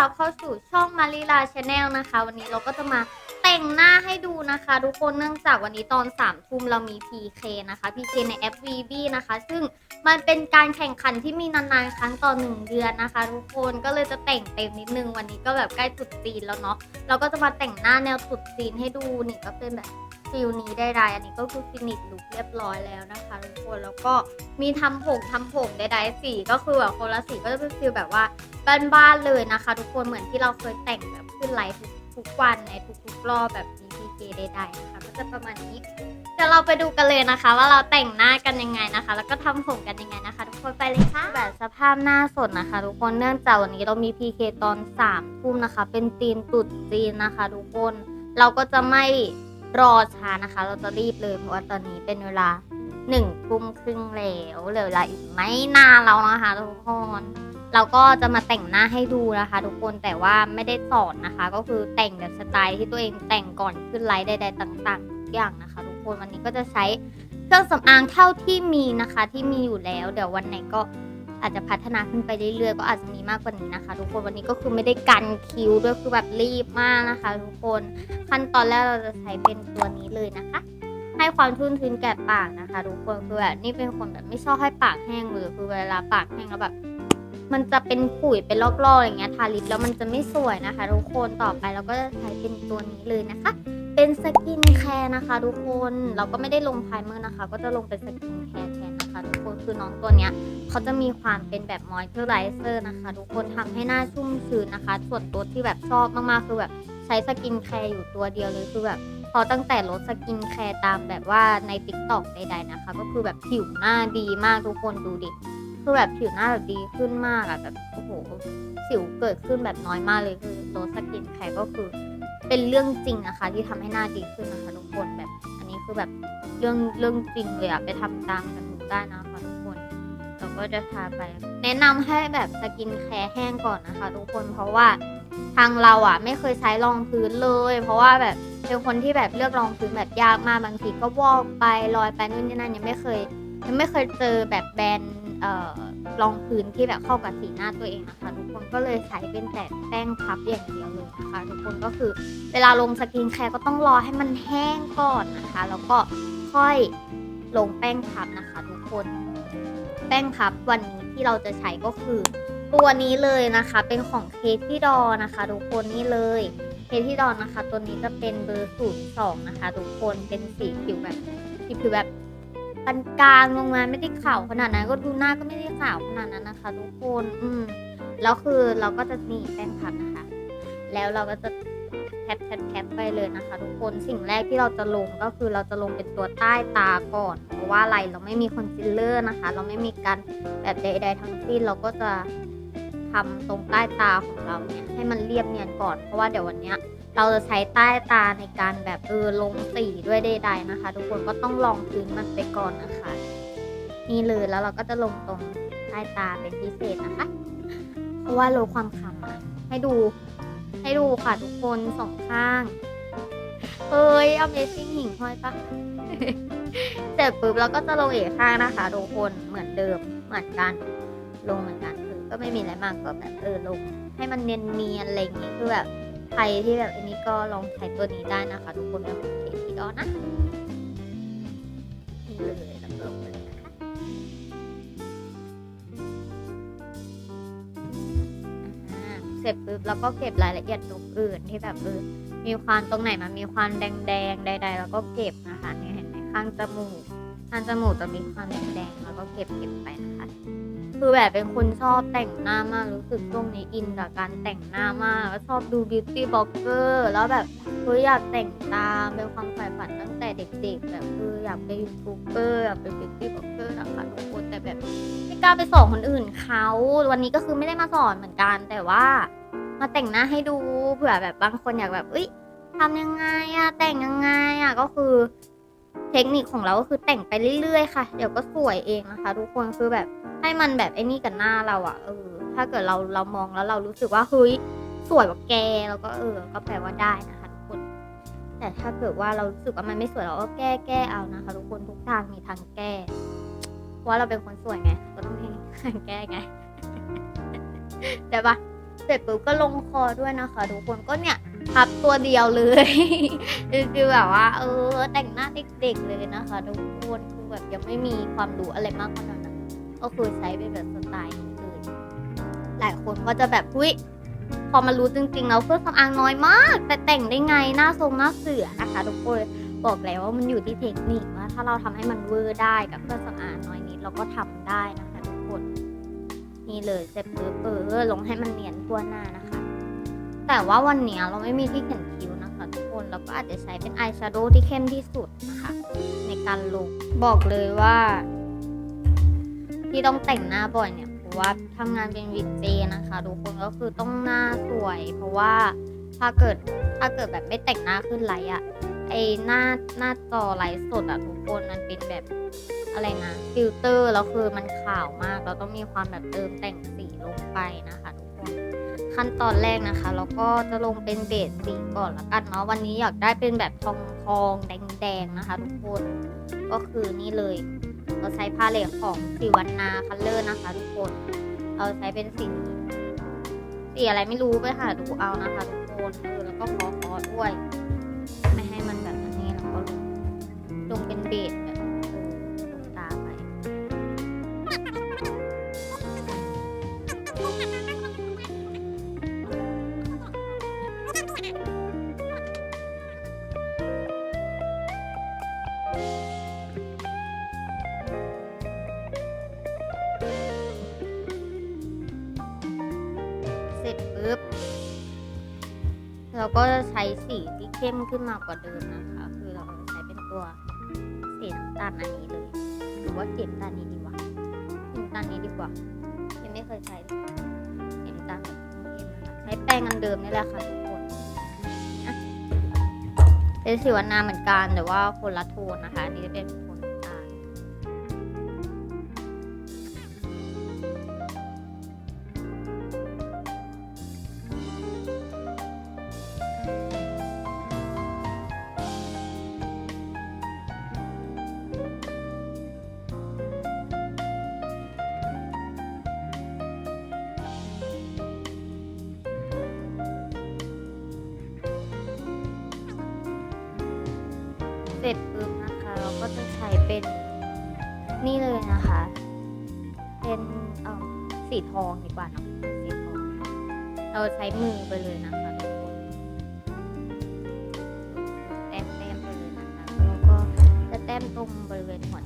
รับเข้าสู่ช่องมาริลาชาแนลนะคะ วันนี้เราก็จะมาแต่งหน้าให้ดูนะคะ ทุกคนเนื่องจากวันนี้ตอน3ามทุ่มเรามี PK นะคะ PK ในแอป VB นะคะ ซึ่งมันเป็นการแข่งขันที่มีนานๆ ครั้งต่อหนึ่งเดือนนะคะ ทุกคนก็เลยจะแต่งเต็มนิดนึงวันนี้ก็แบบใกล้ตรุดจีนแล้วเนาะเราก็จะมาแต่งหน้าแนวตรุดจีนให้ดูนี่ก็เป็นแบบ ฟิลนี้ได้ไรอันนี้ก็คือฟินิชลุคเรียบร้อยแล้วนะคะทุกคนแล้วก็มีทำผมทำผมใดๆสีก็คือแบบคนละสีก็จะเป็นฟิลแบบว่าบ้านๆเลยนะคะ ทุกคนเหมือนที่เราเคยแต่งแบบขึ้นไลฟ์ทุกวันในทุกๆรอบแบบ BPK ใดๆนะคะก็จะประมาณนี้เดี๋ยวเราไปดูกันเลยนะคะ ว่าเราแต่งหน้ากันยังไงนะคะ แล้วก็ทำผมกันยังไงนะคะ ทุกคนไปเลยค่ะแบบสภาพหน้าสดนะคะ ทุกคนเนื่องจากวันนี้เรามี PK ตอน3ามทุ่มนะคะ เป็นตีนตุดจีนนะคะ ทุกคนเราก็จะไม่ รอช้านะคะ เราจะรีบเลยเพราะว่าตอนนี้เป็นเวลาหนึ่งทุ่มครึ่งแล้วเหลือเวลาอีกไม่นานแล้วนะคะทุกคนเราก็จะมาแต่งหน้าให้ดูนะคะ ทุกคนแต่ว่าไม่ได้สอนนะคะ ก็คือแต่งแบบสไตล์ที่ตัวเองแต่งก่อนขึ้นไลฟ์ใดๆต่างๆทุกอย่างนะคะ ทุกคนวันนี้ก็จะใช้เครื่องสำอางเท่าที่มีนะคะ ที่มีอยู่แล้ว เดี๋ยววันไหนก็ อาจจะพัฒนาขึ้นไปเรื่อยๆ ก็อาจจะมีมากกว่านี้นะคะ ทุกคนวันนี้ก็คือไม่ได้กันคิ้วด้วยคือแบบรีบมากนะคะ ทุกคนขั้นตอนแรกเราจะใช้เป็นตัวนี้เลยนะคะ ให้ความชุ่มชื้นแก่ปากนะคะ ทุกคนคือแบบนี่เป็นคนแบบไม่ชอบให้ปากแห้งเลยคือเวลาปากแห้งแล้วแบบมันจะเป็นขุยเป็นลอกๆอย่างเงี้ยทาลิปแล้วมันจะไม่สวยนะคะ ทุกคนต่อไปเราก็จะใช้เป็นตัวนี้เลยนะคะ เป็นสกินแคร์นะคะ ทุกคนเราก็ไม่ได้ลงไพรเมอร์นะคะ ก็จะลงเป็นสกินแคร์แทน คือน้องตัวเนี้ยเขาจะมีความเป็นแบบมอยเจอร์ไรเซอร์นะคะ ทุกคนทำให้หน้าชุ่มชื้นนะคะ ส่วนตัวที่แบบชอบมากๆคือแบบใช้สกินแคร์อยู่ตัวเดียวเลยคือแบบพอตั้งแต่ลดสกินแคร์ตามแบบว่าใน t ิ k t o k ใดๆนะคะ ก็คือแบบผิวหน้าดีมากทุกคนดูดิคือแบบผิวหน้าแบบดีขึ้นมากอะแบบโอ้โหสิวเกิดขึ้นแบบน้อยมากเลยคือโรสกินแคร์ก็คือเป็นเรื่องจริงนะคะ ที่ทำให้หน้าดีขึ้นนะคะทุกคนแบบ อันนี้คือแบบเรื่องเรื่องจริงเลยอะไปทำตามกันดูได้นะ ก็จะทาไป แนะนำให้แบบสกินแคร์แห้งก่อนนะคะ ทุกคนเพราะว่าทางเราอะไม่เคยใช้รองพื้นเลย เพราะว่าแบบเป็นคนที่แบบเลือกรองพื้นแบบยากมากบางทีก็วอกไปลอยไปนู่นนี่นั่นยังไม่เคยยังไม่เคยเจอแบบแบรนด์เอ่อรองพื้นที่แบบเข้ากับสีหน้าตัวเองนะคะ ทุกคนก็เลยใช้เป็นแต่แป้งพับอย่างเดียวเลยนะคะ ทุกคนก็คือเวลาลงสกินแคร์ก็ต้องรอให้มันแห้งก่อนนะคะ แล้วก็ค่อยลงแป้งพับนะคะ ทุกคน แป้งพับวันนี้ที่เราจะใช้ก็คือ ตัวนี้เลยนะคะ เป็นของเคที่ดอนะคะทุกคนนี่เลยเคที่ดอนะคะ ตัวนี้จะเป็นเบอร์ศูนย์สองนะคะ ทุกคนเป็นสีผิวแบบสีผิวแบบปานกลางลงมาไม่ได้ขาวขนาดนั้น ก็ดูหน้าก็ไม่ได้ขาวขนาดนั้นนะคะ ทุกคน อืมแล้วคือเราก็จะมีแป้งพับนะคะ แล้วเราก็จะ ปแคปแคปไปเลยนะคะ ทุกคนสิ่งแรกที่เราจะลงก็คือเราจะลงเป็นตัวใต้ตาก่อน เพราะว่าอะไรเราไม่มีคอนซีลเลอร์นะคะ เราไม่มีการแบบใด ๆ ทั้งสิ้นเราก็จะทำตรงใต้ตาของเราเนี่ยให้มันเรียบเนียนก่อน เพราะว่าเดี๋ยววันเนี้ยเราจะใช้ใต้ตาในการแบบเออลงสีด้วยใดๆนะคะ ทุกคนก็ต้องลองพื้นมันไปก่อนนะคะ นี่เลยแล้วเราก็จะลงตรงใต้ตาเป็นพิเศษนะคะ เพราะว่าโลความคำอะให้ดู ให้ดูค่ะทุกคนสองข้างเฮ้ย Amazing หิ่งห้อยปะเสร็จปุ๊บเราก็จะลงอีกข้างนะคะทุกคนเหมือนเดิมเหมือนกัน ลงเหมือนกันคือก็ไม่มีอะไรมากก็แบบเออลง ให้มันเนียนๆอะไรอย่างงี้คือแบบใครที่แบบอันนี้ก็ลองใช้ตัวนี้ได้นะคะ ทุกคนเป็นของเคทีดอนะ เสร็จปุ๊บแล้วก็เก็บรายละเอียดตรงอื่นที่แบบเออมีความตรงไหนมันมีความแดงๆใดๆแล้วก็เก็บนะคะนี่เห็นไหมข้างจมูกข้างจมูกจะมีความแดงๆแล้วก็เก็บเก็บไปนะคะคือแบบเป็นคนชอบแต่งหน้ามากรู้สึกช่วงนี้อินกับการแต่งหน้ามากชอบดูบิวตี้บล็อกเกอร์แล้วแบบเฮ้ยอยากแต่งตามเป็นความใฝ่ฝันตั้งแต่เด็กๆ แบบเอออยากเป็นยูทูบเบอร์อยากเป็นบิวตี้บล็อกเกอร์นะคะทุก แต่แบบไม่กล้าไปสอนคนอื่นเขาวันนี้ก็คือไม่ได้มาสอนเหมือนกัน แต่ว่ามาแต่งหน้าให้ดูเผื่อแบบบางคนอยากแบบเอ้ยทำยังไงอะแต่งยังไงอะก็คือ เทคนิคของเราก็คือแต่งไปเรื่อยๆค่ะ เดี๋ยวก็สวยเองนะคะ ทุกคนคือแบบให้มันแบบไอ้นี่กับหน้าเราอะเออ ถ้าเกิดเราเรามองแล้วเรารู้สึกว่าเฮ้ยสวยกว่าแกแล้วก็เออ ก็แปลว่าได้นะคะทุกคน แต่ถ้าเกิดว่าเรารู้สึกว่ามันไม่สวยเราก็แก้แก้เอานะคะ ทุกคนทุกทางมีทางแก้ เพราะว่าเราเป็นคนสวยไงก็ต้องให้ทางแก้ไงแต่ปะเสร็จปุ๊บก็ลงคอด้วยนะคะทุกคนก็เนี่ยพับตัวเดียวเลยคือแบบว่า เออ แต่งหน้าเด็กๆเลยนะคะทุกคนคือแบบยังไม่มีความรู้อะไรมากขนาดนั้นก็คือใช้เป็นแบบสไตล์นี้เลยหลายคนก็จะแบบอุ้ยพอมารู้จริงๆแล้วเครื่องสำอางน้อยมาก แต่แต่งได้ไงหน้าทรงหน้าเสือนะคะทุกคนบอกแล้วว่ามันอยู่ที่เทคนิคว่าถ้าเราทำให้มันเวอร์ได้กับเครื่องสำอางน้อย เราก็ทำได้นะคะทุกคน นี่เลยเสร็จปุ๊บเออลงให้มันเนียนทั่วหน้านะคะ แต่ว่าวันนี้เราไม่มีที่เขียนคิ้วนะคะทุกคนเราก็อาจจะใช้เป็นอายแชโดว์ที่เข้มที่สุดนะคะ ในการลงบอกเลยว่า ที่ต้องแต่งหน้าบ่อยเนี่ยเพราะว่าทำงานเป็นวิดเจนะคะทุกคนก็คือต้องหน้าสวย เพราะว่าถ้าเกิดถ้าเกิดแบบไม่แต่งหน้าขึ้นไลท์อะไอหน้าหน้าจอไลท์สดอะทุกคนมันเป็นแบบ อะไรนะฟิลเตอร์แล้วคือมันขาวมาก เราต้องมีความแบบเติมแต่งสีลงไปนะคะทุกคนขั้นตอนแรกนะคะแล้วก็จะลงเป็นเบสสีก่อนละกันเนาะวันนี้อยากได้เป็นแบบทองทองแดงแดงนะคะ ทุกคนก็คือนี่เลย เราใช้พาเลทของสีวันนาคัลเลอร์นะคะ ทุกคนเราใช้เป็นสีสีอะไรไม่รู้ไปหาดูเอานะคะทุกคนเออแล้วก็ขอขอด้วย ไม่ให้มันแบบนนี้แล้วก็ลงลงเป็นเบส เข้มขึ้นมากกว่าเดิมนะคะ คือเราใช้เป็นตัวสีน้ำตาลอันนี้เลย หรือว่าเขียนตาลนี้ดีกว่าเขียนตาลนี้ดีกว่า ยังไม่เคยใช้เลยเขียนตาลแบบเข้มนะคะใช้แป้งอันเดิมนี่แหละค่ะทุกคนเป็นสีวนนาเหมือนกันแต่ว่าคนละโทนนะคะอันนี้จะเป็น เสร็จปุ๊บนะคะ เราก็จะใช้เป็นนี่เลยนะคะ เป็นเอ่อสีทองดีกว่าเนะสีทองเราใช้มือไปเลยนะคะทุกคนแต้มแต้มๆไปเลยนะคะแล้วก็จะแต้มตรงบริเวณหัว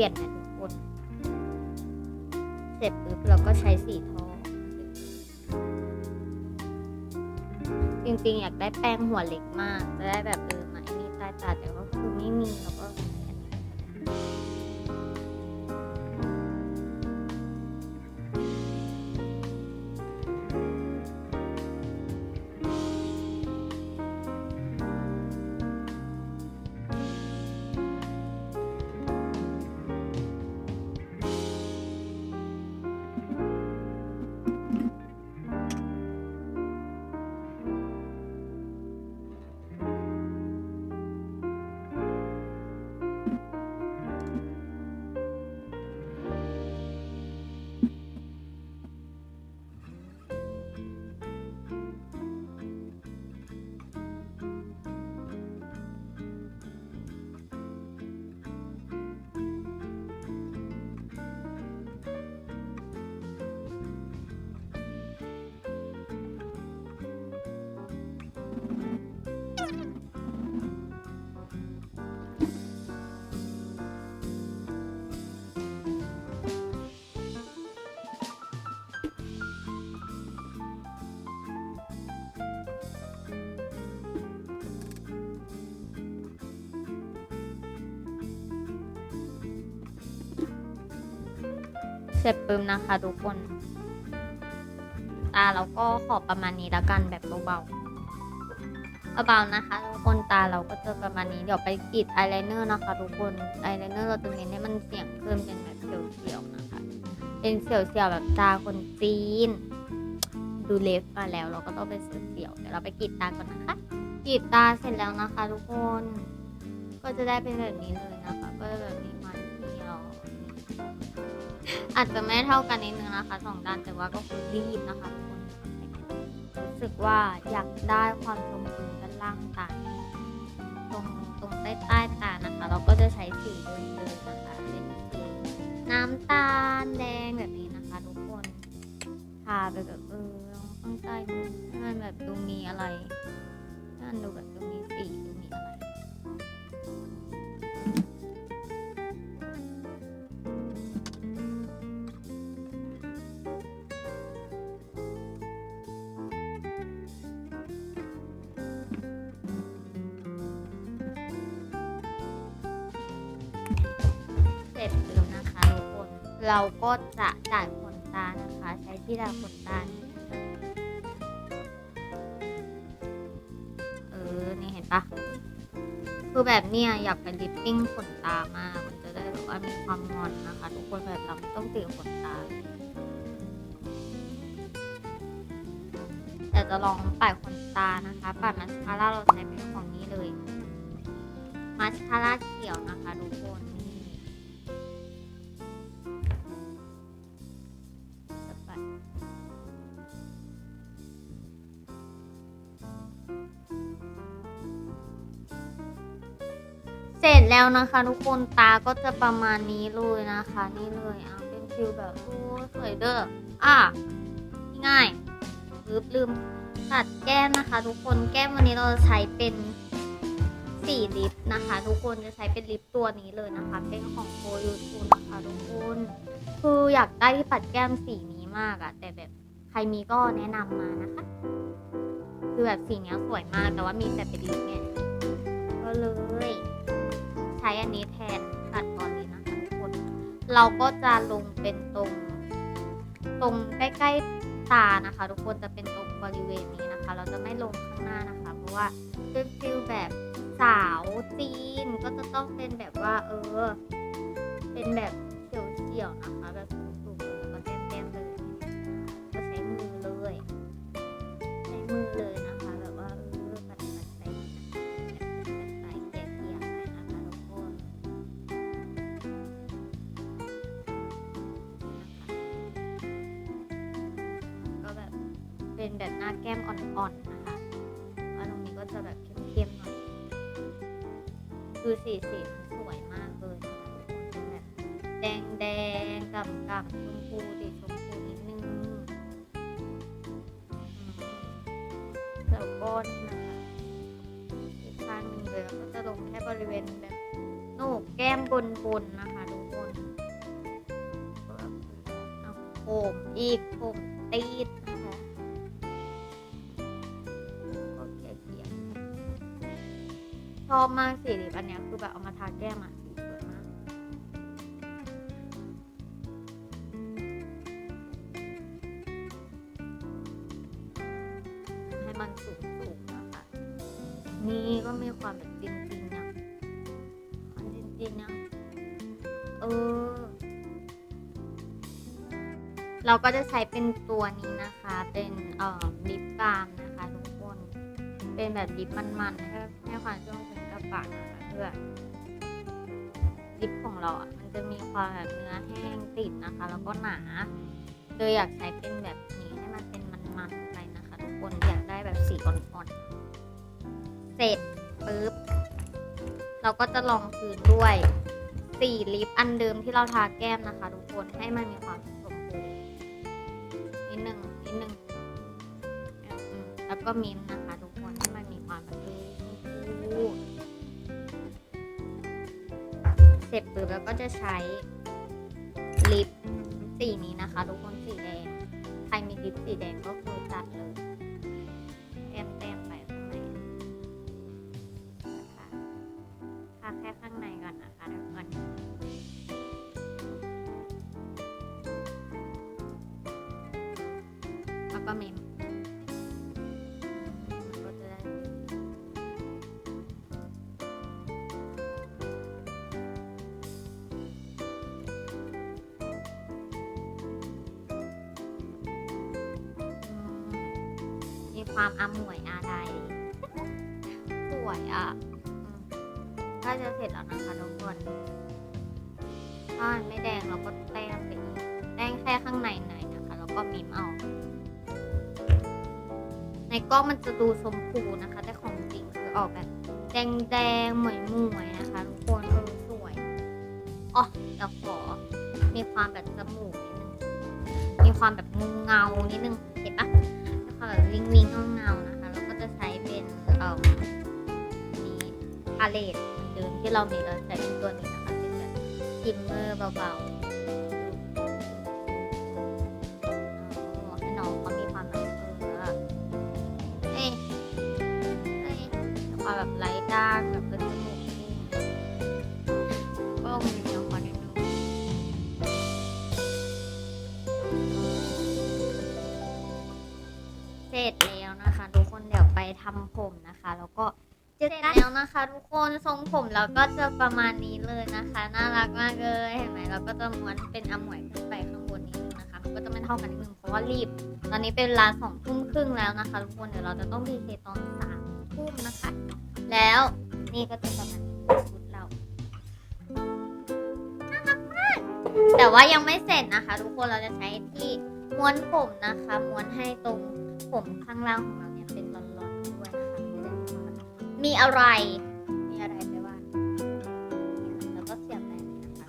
ลี่ยนนะทุกคน เสร็จปุ๊บเราก็ใช้สีทอง จริงๆ อยากได้แป้งหัวเล็กมาก จะได้แบบเออมาไอ้นี่ใต้ตาแต่ก็คือไม่มีเราก็ เสร็จปุ๊บนะคะทุกคน ตาเราก็ขอบประมาณนี้แล้วกันแบบเบาๆเบาๆนะคะทุกคนตาเราก็จะประมาณนี้เดี๋ยวไปกรีดอายไลเนอร์นะคะ ทุกคนอายไลเนอร์เราจะเน้นให้มันเสียงเพิ่มเป็นแบบเสียวๆนะคะ เป็นเสียวๆแบบตาคนจีน ดูเล็บมาแล้วเราก็ต้องเป็นเสียวๆเดี๋ยวเราไปกรีดตาก่อนนะคะกรีดตาเสร็จแล้วนะคะ ทุกคน ก็จะได้เป็นแบบนี้เลยนะคะก็แบบมีมันเที่ยว อาจจะไม่เท่ากันนิดนึงนะคะสองด้านแต่ว่าก็คือรีบนะคะทุกคนรู้สึกว่าอยากได้ความชมพูด้านล่างตาตรงตรงใต้ใต้ตานะคะ เราก็จะใช้สีเดิมเลยนะคะเป็นสีน้ำตาลแดงแบบนี้นะคะ ทุกคนทาไปแบบเออข้างใต้ให้มันแบบดูมีอะไรให้มันดูแบบดูมี เราก็จะจ่ายขนตานะคะ ใช้ที่ดาขนตาเออ นี่เห็นปะคือแบบเนี้ยอยากเป็นลิปปิ้งขนตามาก มันจะได้แบบว่ามีความงอนนะคะ ทุกคนแบบเราไม่ต้องตีขนตา แต่จะลองปัดขนตานะคะ ปัดมาสคาร่าเราใช้เป็นของนี้เลย มาสคาร่าเขียวนะคะทุกคน แล้วนะคะ ทุกคนตาก็จะประมาณนี้เลยนะคะ นี่เลยอะเป็นฟิลแบบโอ้สวยเด้ออะง่ายลืมลืมตัดแก้มนะคะ ทุกคนแก้มวันนี้เราจะใช้เป็นสีลิปนะคะ ทุกคนจะใช้เป็นลิปตัวนี้เลยนะคะ เป็นของโคยูทูนะคะทุกคนคืออยากได้ที่ปัดแก้มสีนี้มากอะแต่แบบใครมีก็แนะนำมานะคะ คือแบบสีนี้สวยมากแต่ว่ามีแต่เป็นลิปไงก็เลย ใช้อันนี้แทนตัดก่อนนี้นะคะทุกคน เราก็จะลงเป็นตรง ตรงใกล้ๆตานะคะ ทุกคนจะเป็นตรงบริเวณนี้นะคะ เราจะไม่ลงข้างหน้านะคะ เพราะว่าเป็นฟิลแบบสาวจีนก็จะต้องเป็นแบบว่า เออ เป็นแบบเฉียวๆนะคะแบบ งกับกับชมพูดิชมพูนิดนึงแล้วก็นี่นะคะอีกข้างหนึงเลยแล้วก็จะลงแค่บริเวณแบบโหนกแก้มบนบนนะคะทุกคนเอาโผมอีกโผมตีดนะคะก็เดียๆชอบมากสีลิปอันเนี้ยคือแบบเอามาทาแก้มอะ มันสูงสูงๆนะคะ นี่ก็มีความแบบจริงๆนะความจริงนะเออ เราก็จะใช้เป็นตัวนี้นะคะ เป็นเอ่อลิปบาล์มนะคะทุกคน เป็นแบบลิปมันๆให้ให้ความชุ่มชื้นกับปากนะคะเพื่อลิปของเราอะมันจะมีความแบบเนื้อแห้งติดนะคะ แล้วก็หนา โดยอยากใช้เป็นแบบ สีอ่อนๆ เสร็จปุ๊บ เราก็จะลองพื้นด้วยสีลิปอันเดิมที่เราทาแก้มนะคะ ทุกคนให้มันมีความชมพูรณ์นิดหนึ่งนิดหนึ่งแล้วก็มิ้นนะคะ ทุกคนให้มันมีความแบบูเสร็จปุ๊บแล้วก็จะใช้ลิปสีนี้นะคะ ทุกคนสีแดง ใครมีลิปสีแดงก็คือจัดเลย แล้วก็เมมมีความอมวยอะไรสวยอะใกล้จะเสร็จแล้วนะคะทุกคนถ้าไม่แดงเราก็แต้มไปอีกแดงแค่ข้างในหน่อยนะคะ แล้วก็มีมเอา ในกล้องมันจะดูชมพูนะคะ แต่ของจริงคือออกแบบแดงแดงๆหมวยหมวยนะคะ ทุกคนเออสวยอ๋อเดี๋ยวขอมีความแบบจมูกนิดนึงมีความแบบงูเงานิดนึงเห็นปะมีความแบบวิงวิงเงาเงาๆนะคะแล้วก็จะใช้เป็นเอ่อมีพาเลตเหมือนเดิมที่เรามีเราใช้เป็นตัวนี้นะคะเป็นแบบจิมเมอร์เบาๆ เสร็จแล้วนะคะ ทุกคนทรงผมเราก็จะประมาณนี้เลยนะคะ น่ารักมากเลยเห็นไหมเราก็จะม้วนเป็นอมวยขึ้นไปข้างบนนิดนึงนะคะมันก็จะไม่เท่ากันนิดนึงเพราะว่ารีบ ตอนนี้เป็นเวลาสองทุ่มครึ่งแล้วนะคะทุกคนเดี๋ยวเราจะต้องพีเคตอนสามทุ่มนะคะ แล้วนี่ก็จะประมาณนี้ชุดเราน่ารักมากแต่ว่ายังไม่เสร็จนะคะ ทุกคนเราจะใช้ที่ม้วนผมนะคะ ม้วนให้ตรงผมข้างล่างของเราเนี่ยเป็นร้อน มีอะไร มีอะไรไปว่าเนี่ยแล้วก็เสียบแบบนี้นะคะ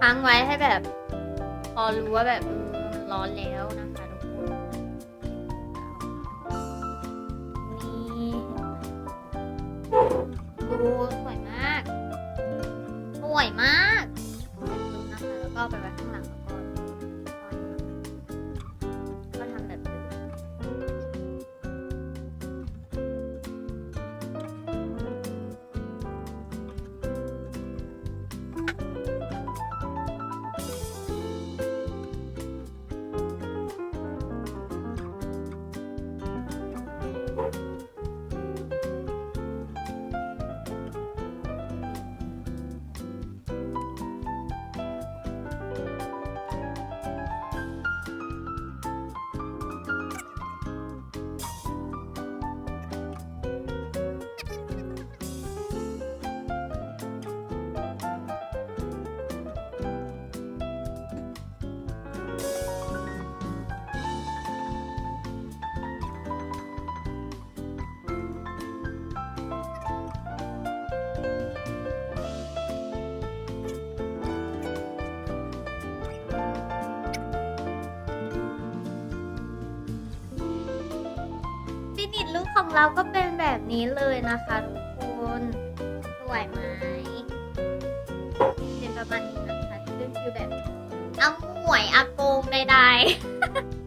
ค้างไว้ให้แบบ พอรู้ว่าแบบเออมันร้อนแล้วนะ ดูสวยมาก สวยมา นิชลุคของเราก็เป็นแบบนี้เลยนะคะทุกคนสวยไหมเป็นประมาณนี้นะคะเป็นฟิลแบบอาหมวยอาโกงใดๆ